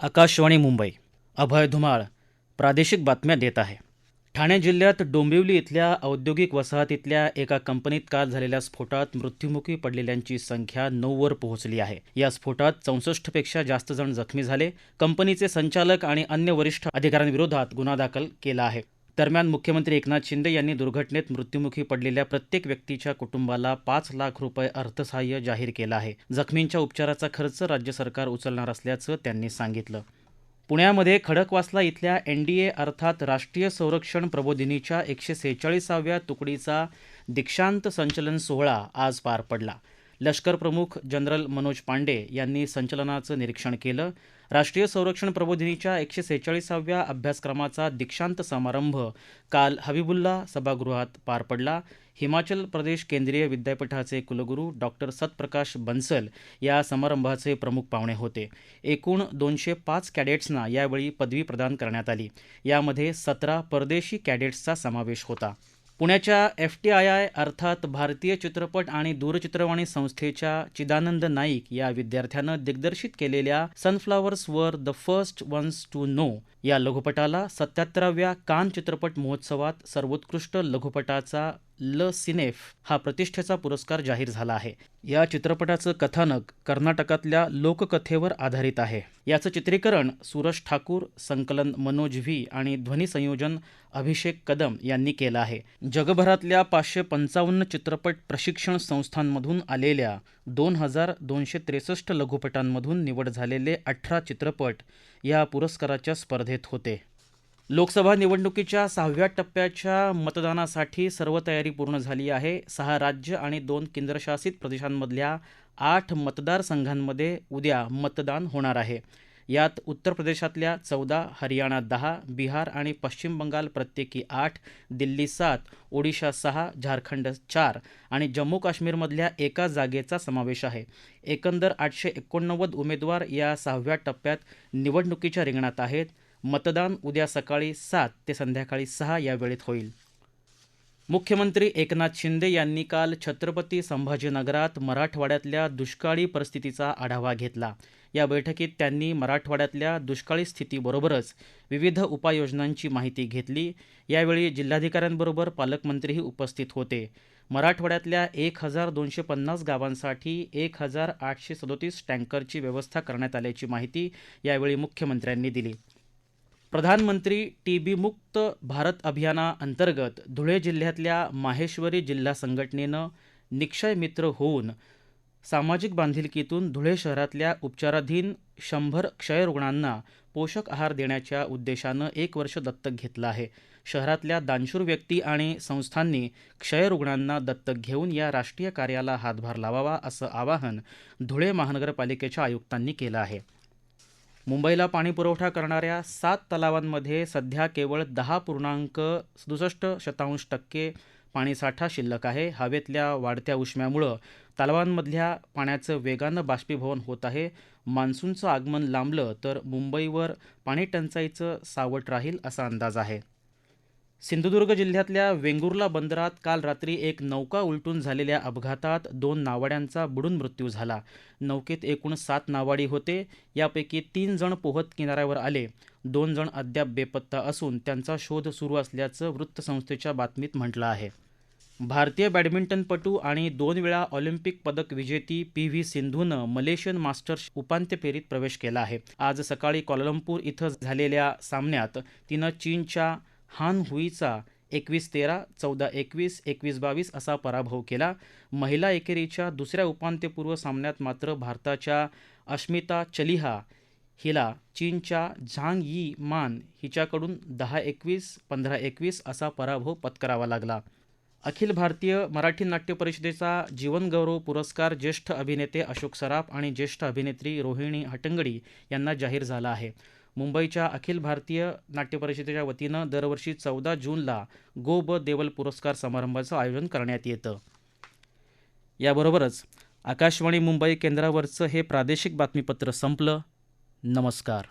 आकाशवाणी मुंबई. अभय धुमाळ. प्रादेशिक बातम्या देत आहे. ठाणे जिल्ह्यात डोंबिवली इथल्या औद्योगिक वसाहतीतल्या एका कंपनीत काल झालेल्या स्फोटात मृत्युमुखी पडलेल्यांची संख्या नऊवर पोहोचली आहे. या स्फोटात चौसष्टपेक्षा जास्त जण जखमी झाले. कंपनीचे संचालक आणि अन्य वरिष्ठ अधिकाऱ्यांविरोधात गुन्हा दाखल केला आहे. दरम्यान मुख्यमंत्री एकनाथ शिंदे यांनी दुर्घटनेत मृत्युमुखी पडलेल्या प्रत्येक व्यक्तीच्या कुटुंबाला पाच लाख रुपये अर्थसहाय्य जाहीर केलं आहे. जखमींच्या उपचाराचा खर्च राज्य सरकार उचलणार असल्याचं त्यांनी सांगितलं. पुण्यामध्ये खडकवासला इथल्या एन डी ए अर्थात राष्ट्रीय संरक्षण प्रबोधिनीच्या एकशे सेहेचाळीसाव्या तुकडीचा दीक्षांत संचलन सोहळा आज पार पडला. लष्कर प्रमुख जनरल मनोज पांडे यांनी संचलनाचं निरीक्षण केलं. राष्ट्रीय संरक्षण प्रबोधिनीच्या एकशे सेहेचाळीसाव्या अभ्यासक्रमाचा दीक्षांत समारंभ काल हबीबुल्ला सभागृहात पार पडला. हिमाचल प्रदेश केंद्रीय विद्यापीठाचे कुलगुरू डॉक्टर सतप्रकाश बन्सल या समारंभाचे प्रमुख पाहुणे होते. एकूण दोनशे पाच कॅडेट्सना यावेळी पदवी प्रदान करण्यात आली. यामध्ये सतरा परदेशी कॅडेट्सचा समावेश होता. पुण्याच्या एफ टी आय आय अर्थात भारतीय चित्रपट आणि दूरचित्रवाणी संस्थेच्या चिदानंद नाईक या विद्यार्थ्यानं दिग्दर्शित केलेल्या sunflowers were the first ones to know या लघुपटाला सत्याहत्तराव्या कान चित्रपट महोत्सवात सर्वोत्कृष्ट लघुपटाचा ल सिनेफ हा प्रतिष्ठेचा पुरस्कार जाहीर झाला आहे. या चित्रपटाचं कथानक कर्नाटकातल्या लोककथेवर आधारित आहे. याचं चित्रीकरण सूरज ठाकूर संकलन मनोज व्ही आणि ध्वनी संयोजन अभिषेक कदम यांनी केलं आहे. जगभरातल्या पाचशे पंचावन्न चित्रपट प्रशिक्षण संस्थांमधून आलेल्या दोन हजार दोनशे त्रेसष्ट लघुपटांमधून निवड झालेले अठरा चित्रपट या पुरस्काराच्या स्पर्धेत होते. लोकसभा निवडणुकीच्या सहाव्या टप्प्याच्या मतदानासाठी सर्व तयारी पूर्ण झाली आहे. सहा राज्य आणि दोन केंद्रशासित प्रदेशांमधल्या आठ मतदारसंघांमध्ये उद्या मतदान होणार आहे. यात उत्तर प्रदेशातल्या चौदा हरियाणा दहा बिहार आणि पश्चिम बंगाल प्रत्येकी आठ दिल्ली सात ओडिशा सहा झारखंड चार आणि जम्मू काश्मीरमधल्या एका जागेचा समावेश आहे. एकंदर आठशे एकोणनव्वद उमेदवार या सहाव्या टप्प्यात निवडणुकीच्या रिंगणात आहेत. मतदान उद्या सकाळी सात ते संध्याकाळी सहा या वेळेत होईल. मुख्यमंत्री एकनाथ शिंदे यांनी काल छत्रपती संभाजीनगरात मराठवाड्यातल्या दुष्काळी परिस्थितीचा आढावा घेतला. या बैठकीत त्यांनी मराठवाड्यातल्या दुष्काळी स्थितीबरोबरच विविध उपाययोजनांची माहिती घेतली. यावेळी जिल्हाधिकाऱ्यांबरोबर पालकमंत्रीही उपस्थित होते. मराठवाड्यातल्या एक हजार दोनशे पन्नास गावांसाठी एक हजार आठशे सदोतीस टँकरची व्यवस्था करण्यात आल्याची माहिती यावेळी मुख्यमंत्र्यांनी दिली. प्रधानमंत्री टी बी मुक्त भारत अभियानाअंतर्गत धुळे जिल्ह्यातल्या माहेश्वरी जिल्हा संघटनेनं निक्षय मित्र होऊन सामाजिक बांधिलकीतून धुळे शहरातल्या उपचाराधीन शंभर क्षयरुग्णांना पोषक आहार देण्याच्या उद्देशानं एक वर्ष दत्तक घेतलं आहे. शहरातल्या दानशूर व्यक्ती आणि संस्थांनी क्षयरुग्णांना दत्तक घेऊन या राष्ट्रीय कार्याला हातभार लावावा असं आवाहन धुळे महानगरपालिकेच्या आयुक्तांनी केलं आहे. मुंबईला पाणीपुरवठा करणाऱ्या सात तलावांमध्ये सध्या केवळ दहा पूर्णांक सदुसष्ट शतांश टक्के पाणीसाठा शिल्लक आहे. हवेतल्या वाढत्या उष्म्यामुळं तलावांमधल्या पाण्याचं वेगानं बाष्पीभवन होत आहे. मान्सूनचं आगमन लांबलं तर मुंबईवर पाणीटंचाईचं सावट राहील असा अंदाज आहे. सिंधुदुर्ग जिल्ह्यातल्या वेंगुर्ला बंदरात काल रात्री एक नौका उलटून झालेल्या अपघातात दोन नावाड्यांचा बुडून मृत्यू झाला. नौकेत एकूण सात नावाडी होते. यापैकी तीन जण पोहत किनाऱ्यावर आले. दोन जण अद्याप बेपत्ता असून त्यांचा शोध सुरू असल्याचं वृत्तसंस्थेच्या बातमीत म्हटलं आहे. भारतीय बॅडमिंटनपटू आणि दोन वेळा ऑलिम्पिक पदक विजेती पी व्ही सिंधूनं मलेशियन मास्टर्स उपांत्य फेरीत प्रवेश केला आहे. आज सकाळी क्वालालंपूर इथं झालेल्या सामन्यात तिनं चीनच्या हान हुईचा एकवीस तेरा चौदा एकवीस एकवीस बावीस असा पराभव केला. महिला एकेरीच्या दुसऱ्या उपांत्यपूर्व सामन्यात मात्र भारताच्या अश्मिता चलिहा हिला चीनच्या झांग यी मान हिच्याकडून दहा एकवीस पंधरा एकवीस असा पराभव पत्करावा लागला. अखिल भारतीय मराठी नाट्य परिषदेचा जीवनगौरव पुरस्कार ज्येष्ठ अभिनेते अशोक सराफ आणि ज्येष्ठ अभिनेत्री रोहिणी हटंगडी यांना जाहीर झाला आहे. मुंबईच्या अखिल भारतीय नाट्य परिषदेच्या वतीनं दरवर्षी चौदा जूनला गो ब देवल पुरस्कार समारंभाचं आयोजन करण्यात येतं. याबरोबरच आकाशवाणी मुंबई केंद्रावरचं हे प्रादेशिक बातमीपत्र संपलं. नमस्कार.